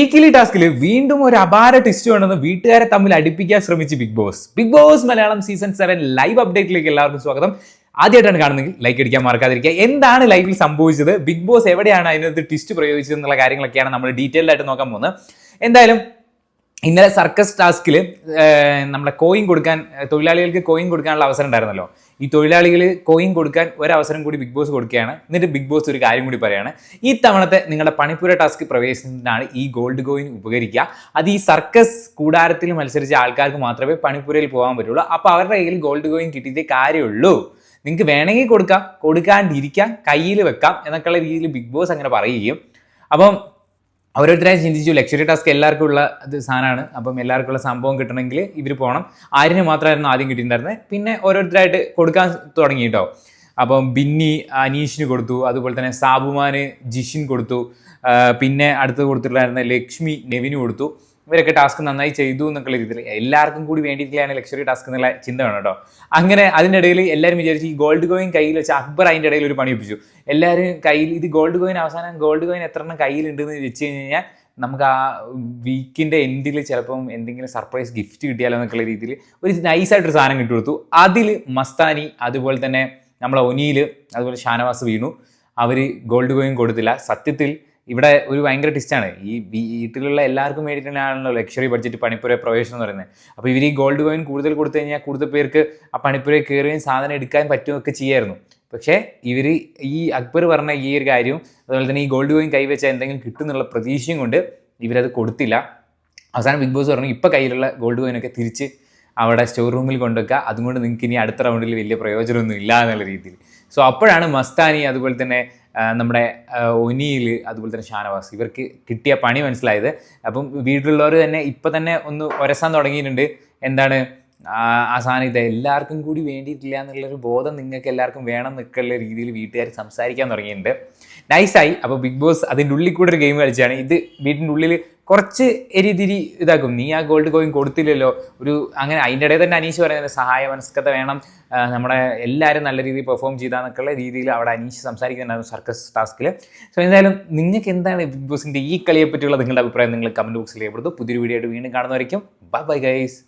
Weekly ടാസ്കിൽ വീണ്ടും ഒരു അപാര ടിസ്റ്റ് വേണമെന്ന് വീട്ടുകാരെ തമ്മിൽ അടുപ്പിക്കാൻ ശ്രമിച്ച് big boss big boss Malayalam season seven live അപ്ഡേറ്റിലേക്ക് എല്ലാവർക്കും സ്വാഗതം. ആദ്യമായിട്ടാണ് കാണുന്നെങ്കിൽ ലൈക്ക് അടിക്കാൻ മറക്കാതിരിക്കുക. എന്താണ് ലൈവിൽ സംഭവിച്ചത്? ബിഗ് ബോസ് എവിടെയാണ് അതിനകത്ത് ടിസ്റ്റ് പ്രയോഗിച്ചത് എന്നുള്ള കാര്യങ്ങളൊക്കെയാണ് നമ്മൾ ഡീറ്റെയിൽഡ് ആയിട്ട് നോക്കാൻ പോകുന്നത്. എന്തായാലും ഇന്നലെ സർക്കസ് ടാസ്കിൽ നമ്മളെ കോയിൻ കൊടുക്കാൻ തൊഴിലാളികൾക്ക് കോയിൻ കൊടുക്കാനുള്ള അവസരം ഉണ്ടായിരുന്നല്ലോ. ഈ തൊഴിലാളികൾ കോയിൻ കൊടുക്കാൻ ഒരവസരം കൂടി ബിഗ് ബോസ് കൊടുക്കുകയാണ്. എന്നിട്ട് ബിഗ് ബോസ് ഒരു കാര്യം കൂടി പറയാണ്. ഈ തവണത്തെ നിങ്ങളുടെ പണിപ്പുര ടാസ്ക് പ്രവേശനത്തിനാണ് ഈ ഗോൾഡ് കോയിൻ ഉപകരിക്കുക. അത് ഈ സർക്കസ് കൂടാരത്തിൽ മത്സരിച്ച ആൾക്കാർക്ക് മാത്രമേ പണിപ്പുരയിൽ പോകാൻ പറ്റുള്ളൂ. അപ്പോൾ അവരുടെ കയ്യിൽ ഗോൾഡ് കോയിൻ കിട്ടിയിട്ടേ കാര്യമുള്ളൂ. നിങ്ങൾക്ക് വേണമെങ്കിൽ കൊടുക്കാം. കൊടുക്കാണ്ടിരിക്കാം. കയ്യിൽ വെക്കാം. എന്നൊക്കെയുള്ള രീതിയിൽ ബിഗ് ബോസ് അങ്ങനെ പറയുകയും. അപ്പം ഓരോരുത്തരായി ചിന്തിച്ചു. ലക്ഷറി ടാസ്ക് എല്ലാവർക്കും ഉള്ള ഇത് സാധനമാണ്. അപ്പം എല്ലാവർക്കും ഉള്ള സംഭവം കിട്ടണമെങ്കിൽ ഇവർ പോകണം ആരിന് മാത്രമായിരുന്നു ആദ്യം കിട്ടിയിട്ടുണ്ടായിരുന്നത്. പിന്നെ ഓരോരുത്തരായിട്ട് കൊടുക്കാൻ തുടങ്ങി കേട്ടോ. അപ്പം ബിന്നി അനീഷിന് കൊടുത്തു. അതുപോലെ തന്നെ സാബുമാന് ജിഷിൻ കൊടുത്തു. പിന്നെ അടുത്ത് കൊടുത്തിട്ടുണ്ടായിരുന്ന ലക്ഷ്മി നെവിന് കൊടുത്തു. ഇവരൊക്കെ ടാസ്ക് നന്നായി ചെയ്തു എന്നൊക്കെയുള്ള രീതിയിൽ. എല്ലാവർക്കും കൂടി വേണ്ടിയിട്ടാണ് ലക്ഷറി ടാസ്ക് എന്നുള്ള ചിന്ത വേണം കേട്ടോ. അങ്ങനെ അതിന്റെ ഇടയിൽ എല്ലാവരും വിചാരിച്ചു ഈ ഗോൾഡ് കോയിൻ കയ്യിൽ വെച്ച് അക്ബർ അതിന്റെ ഇടയിൽ ഒരു പണി ഒപ്പിച്ചു. എല്ലാവരും കയ്യിൽ ഇത് ഗോൾഡ് കോയിൻ അവസാനം ഗോൾഡ് കോയിൻ എത്ര എണ്ണം കയ്യിലുണ്ടെന്ന് വെച്ച് കഴിഞ്ഞ് കഴിഞ്ഞാൽ നമുക്ക് ആ വീക്കിന്റെ എൻഡിൽ ചിലപ്പം എന്തെങ്കിലും സർപ്രൈസ് ഗിഫ്റ്റ് കിട്ടിയാലോ എന്നൊക്കെയുള്ള രീതിയിൽ ഒരു നൈസായിട്ടൊരു സാധനം കിട്ടി കൊടുത്തു. അതിൽ മസ്താനി അതുപോലെ തന്നെ നമ്മളെ ഒനിയിൽ അതുപോലെ ഷാനവാസ് വീണു. അവർ ഗോൾഡ് കോയിൻ കൊടുത്തില്ല. സത്യത്തിൽ ഇവിടെ ഒരു ഭയങ്കര ടിസ്റ്റാണ് ഈ വീട്ടിലുള്ള എല്ലാവർക്കും വേണ്ടിയിട്ടാണല്ലോ ലക്ഷറി ബഡ്ജറ്റ് പണിപ്പുര പ്രവേശനം എന്ന് പറയുന്നത്. അപ്പോൾ ഇവർ ഈ ഗോൾഡ് കോയിൻ കൂടുതൽ കൊടുത്തു കഴിഞ്ഞാൽ കൂടുതൽ പേർക്ക് ആ പണിപ്പുരയിൽ കയറുകയും സാധനം എടുക്കാൻ പറ്റുകയൊക്കെ ചെയ്യായിരുന്നു. പക്ഷേ ഇവർ ഈ അക്ബർ പറഞ്ഞ ഈ ഒരു കാര്യവും അതുപോലെ തന്നെ ഈ ഗോൾഡ് കോയിൻ കൈവച്ചാൽ എന്തെങ്കിലും കിട്ടും എന്നുള്ള പ്രതീക്ഷയും കൊണ്ട് ഇവരത് കൊടുത്തില്ല. അവസാനം ബിഗ് ബോസ് പറഞ്ഞു ഇപ്പോൾ കയ്യിലുള്ള ഗോൾഡ് കോയിനൊക്കെ തിരിച്ച് അവിടെ സ്റ്റോർ റൂമിൽ കൊണ്ടുവെക്കുക അതുകൊണ്ട് നിങ്ങൾക്ക് ഇനി അടുത്ത റൗണ്ടിൽ വലിയ പ്രയോജനമൊന്നും ഇല്ല എന്നുള്ള രീതിയിൽ. സോ അപ്പോഴാണ് മസ്താനി അതുപോലെ തന്നെ നമ്മുടെ ഒനിയിൽ അതുപോലെ തന്നെ ഷാനവാസ് ഇവർക്ക് കിട്ടിയ പണി മനസ്സിലായത്. അപ്പം വീട്ടിലുള്ളവർ തന്നെ ഇപ്പം തന്നെ ഒന്ന് ഒരസാൻ തുടങ്ങിയിട്ടുണ്ട്. എന്താണ്? ആ സാധനം ഇത് എല്ലാവർക്കും കൂടി വേണ്ടിയിട്ടില്ല എന്നുള്ളൊരു ബോധം നിങ്ങൾക്ക് എല്ലാവർക്കും വേണം എന്നൊക്കെയുള്ള രീതിയിൽ വീട്ടുകാർ സംസാരിക്കാൻ തുടങ്ങിയിട്ടുണ്ട്. നൈസായി അപ്പോൾ ബിഗ് ബോസ് അതിന്റെ ഉള്ളിൽ കൂടെ ഒരു ഗെയിം കളിച്ചാണ്. ഇത് വീട്ടിന്റെ ഉള്ളിൽ കുറച്ച് എരിതിരി ഇതാക്കും. നീ ആ ഗോൾഡ് കോയിൻ കൊടുത്തില്ലല്ലോ. ഒരു അങ്ങനെ അതിന്റെ ഇടയിൽ തന്നെ അനീഷ് പറയുന്നത് സഹായ മനസ്കത വേണം. നമ്മുടെ എല്ലാവരും നല്ല രീതിയിൽ പെർഫോം ചെയ്താന്നൊക്കെയുള്ള രീതിയിൽ അവിടെ അനീഷ് സംസാരിക്കുന്നുണ്ടായിരുന്നു സർക്കസ് ടാസ്കിൽ സോ എന്തായാലും നിങ്ങൾക്ക് എന്താണ് ബിഗ് ബോസിന്റെ ഈ കളിയെ പറ്റിയുള്ള നിങ്ങളുടെ അഭിപ്രായം നിങ്ങൾ കമന്റ് ബോക്സിൽ രേഖപ്പെടുത്തു പുതിയൊരു വീഡിയോ ആയിട്ട് വീണ്ടും കാണുന്നതായിരിക്കും ബൈ ബൈ ഗൈസ്